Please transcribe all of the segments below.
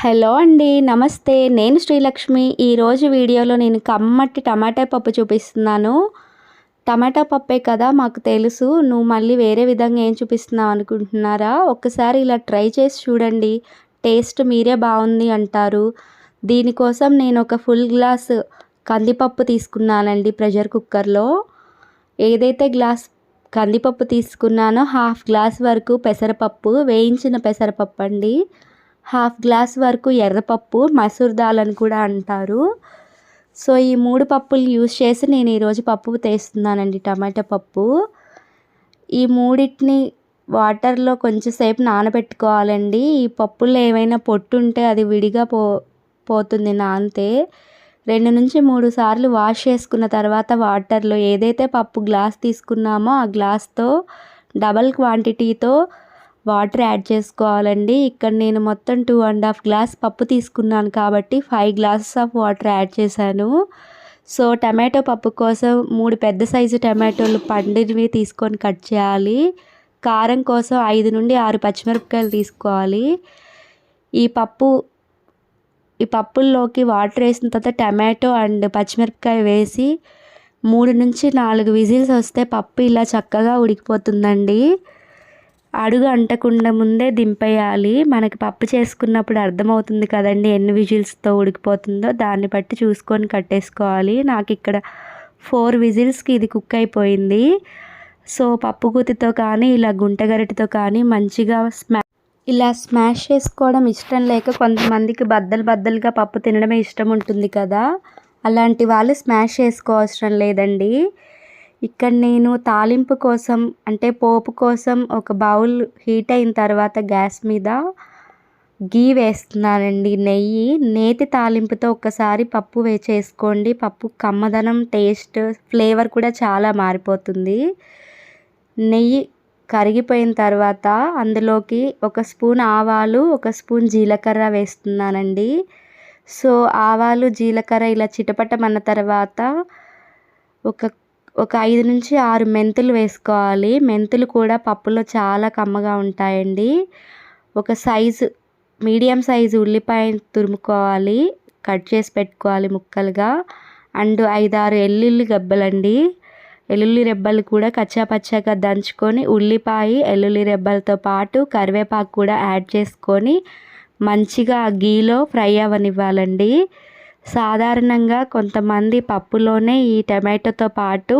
Hello అండి నమస్తే. నేను శ్రీలక్ష్మి. ఈరోజు వీడియోలో నేను కమ్మటి టమాటా పప్పు చూపిస్తున్నాను. టమాటా పప్పే కదా మాకు తెలుసు. నువ్వు మళ్ళీ వేరే విధంగా ఏం చూపిస్తున్నావు అనుకుంటున్నారా? ఒక్కసారి ఇలా ట్రై చేసి చూడండి. టేస్ట్ మీరే బాగుంది అంటారు. దీనికోసం నేను ఒక ఫుల్ గ్లాస్ కందిపప్పు తీసుకున్నానండి ప్రెషర్ కుక్కర్లో. ఏదైతే గ్లాస్ కందిపప్పు తీసుకున్నానో హాఫ్ గ్లాస్ వరకు పెసరపప్పు వేయించిన పెసరపప్పు అండి హాఫ్ గ్లాస్ వరకు ఎర్రపప్పు మసూర్ దాల్ అని కూడా అంటారు. సో ఈ మూడు పప్పులు యూజ్ చేసి నేను ఈరోజు పప్పు తీస్తున్నానండి టమాటా పప్పు. ఈ మూడింటిని వాటర్లో కొంచెంసేపు నానబెట్టుకోవాలండి. ఈ పప్పుల్లో ఏమైనా పొట్టు ఉంటే అది విడిగా పో పోతుంది నానితే. రెండు నుంచి మూడు సార్లు వాష్ చేసుకున్న తర్వాత వాటర్లో ఏదైతే పప్పు గ్లాస్ తీసుకున్నామో ఆ గ్లాస్తో డబల్ క్వాంటిటీతో వాటర్ యాడ్ చేసుకోవాలండి. ఇక్కడ నేను మొత్తం టూ అండ్ హాఫ్ గ్లాస్ పప్పు తీసుకున్నాను కాబట్టి five glasses of water add చేశాను. సో టమాటో పప్పు కోసం మూడు పెద్ద సైజు టమాటోలు పండినవి తీసుకొని కట్ చేయాలి. కారం కోసం ఐదు నుండి ఆరు పచ్చిమిరపకాయలు తీసుకోవాలి. ఈ పప్పు ఈ పప్పుల్లోకి వాటర్ వేసిన తర్వాత టమాటో అండ్ పచ్చిమిరపకాయ వేసి మూడు నుంచి నాలుగు విజిల్స్ వస్తే పప్పు ఇలా చక్కగా ఉడికిపోతుందండి. అడుగు అంటకుండా ముందే దింపేయాలి. మనకి పప్పు చేసుకున్నప్పుడు అర్థమవుతుంది కదండి ఎన్ని విజిల్స్తో ఉడికిపోతుందో. దాన్ని బట్టి చూసుకొని కట్టేసుకోవాలి. నాకు ఇక్కడ ఫోర్ విజిల్స్కి ఇది కుక్ అయిపోయింది. సో పప్పు గుత్తితో కానీ ఇలా గుంటగరిటితో కానీ మంచిగా స్మా ఇలా స్మాష్ చేసుకోవడం ఇష్టం లేక కొంతమందికి బద్దలు బద్దలుగా పప్పు తినడమే ఇష్టం ఉంటుంది కదా. అలాంటి వాళ్ళు స్మాష్ చేసుకోవసరం లేదండి. ఇక్కడ నేను తాలింపు కోసం అంటే పోపు కోసం ఒక బౌల్ హీట్ అయిన తర్వాత గ్యాస్ మీద గీ వేస్తున్నానండి నెయ్యి. నేతి తాలింపుతో ఒక్కసారి పప్పు వేచేసుకోండి పప్పు కమ్మదనం టేస్ట్ ఫ్లేవర్ కూడా చాలా మారిపోతుంది. నెయ్యి కరిగిపోయిన తర్వాత అందులోకి ఒక స్పూన్ ఆవాలు ఒక స్పూన్ జీలకర్ర వేస్తున్నానండి. సో ఆవాలు జీలకర్ర ఇలా చిటపటమన్న తర్వాత ఒక ఒక ఐదు నుంచి ఆరు మెంతులు వేసుకోవాలి. మెంతులు కూడా పప్పులో చాలా కమ్మగా ఉంటాయండి. ఒక సైజు మీడియం సైజు ఉల్లిపాయ తురుముకోవాలి. కట్ చేసి పెట్టుకోవాలి ముక్కలుగా. అండ్ ఐదారు ఎల్లుల్లి గబ్బలండి ఎల్లుల్లి రెబ్బలు కూడా కచ్చా పచ్చాగా దంచుకొని ఉల్లిపాయ వెల్లుల్లి రెబ్బలతో పాటు కరివేపాకు కూడా యాడ్ చేసుకొని మంచిగా గీలో ఫ్రై అవ్వనివ్వాలండి. సాధారణంగా కొంతమంది పప్పులోనే ఈ టమాటోతో పాటు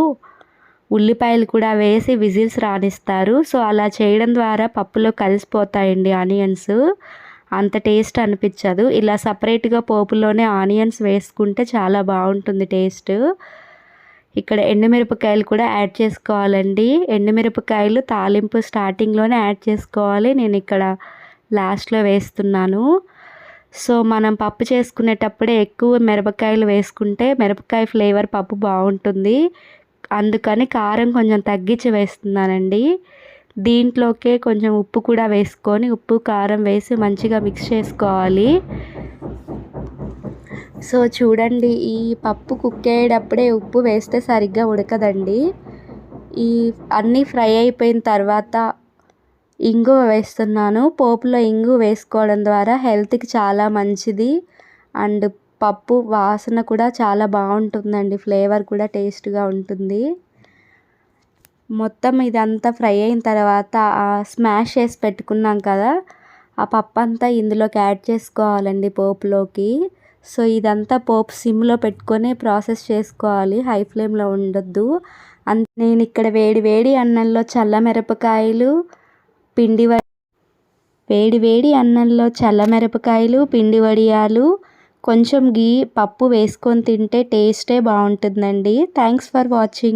ఉల్లిపాయలు కూడా వేసి విజిల్స్ రాణిస్తారు. సో అలా చేయడం ద్వారా పప్పులో కలిసిపోతాయండి ఆనియన్స్. అంత టేస్ట్ అనిపించదు. ఇలా సపరేట్గా పోపులోనే ఆనియన్స్ వేసుకుంటే చాలా బాగుంటుంది టేస్ట్. ఇక్కడ ఎండుమిరపకాయలు కూడా యాడ్ చేసుకోవాలండి. ఎండుమిరపకాయలు తాలింపు స్టార్టింగ్లోనే యాడ్ చేసుకోవాలి. నేను ఇక్కడ లాస్ట్లో వేస్తున్నాను. సో మనం పప్పు చేసుకునేటప్పుడే ఎక్కువ మిరపకాయలు వేసుకుంటే మిరపకాయ ఫ్లేవర్ పప్పు బాగుంటుంది. అందుకని కారం కొంచెం తగ్గించి వేస్తున్నానండి. దీంట్లోకే కొంచెం ఉప్పు కూడా వేసుకొని ఉప్పు కారం వేసి మంచిగా మిక్స్ చేసుకోవాలి. సో చూడండి ఈ పప్పు కుక్ అయ్యేటప్పుడే ఉప్పు వేస్తే సరిగ్గా ఉడకదండి. ఈ అన్నీ ఫ్రై అయిపోయిన తర్వాత ఇంగు వేస్తున్నాను. పోపులో ఇంగు వేసుకోవడం ద్వారా హెల్త్కి చాలా మంచిది. అండ్ పప్పు వాసన కూడా చాలా బాగుంటుందండి. ఫ్లేవర్ కూడా టేస్ట్గా ఉంటుంది. మొత్తం ఇదంతా ఫ్రై అయిన తర్వాత స్మాష్ చేసి పెట్టుకున్నాం కదా ఆ పప్పు అంతా ఇందులోకి యాడ్ చేసుకోవాలండి పోపులోకి. సో ఇదంతా పోపు సిమ్లో పెట్టుకొని ప్రాసెస్ చేసుకోవాలి. హై ఫ్లేమ్లో ఉండొద్దు. అంత నేను ఇక్కడ వేడి వేడి అన్నంలో చల్ల మిరపకాయలు పిండి వేడి వేడి అన్నంలో చల్లమిరపకాయలు పిండి వడియాలు కొంచెం గీ పప్పు వేసుకొని తింటే టేస్టే బాగుంటుందండి. Thanks for watching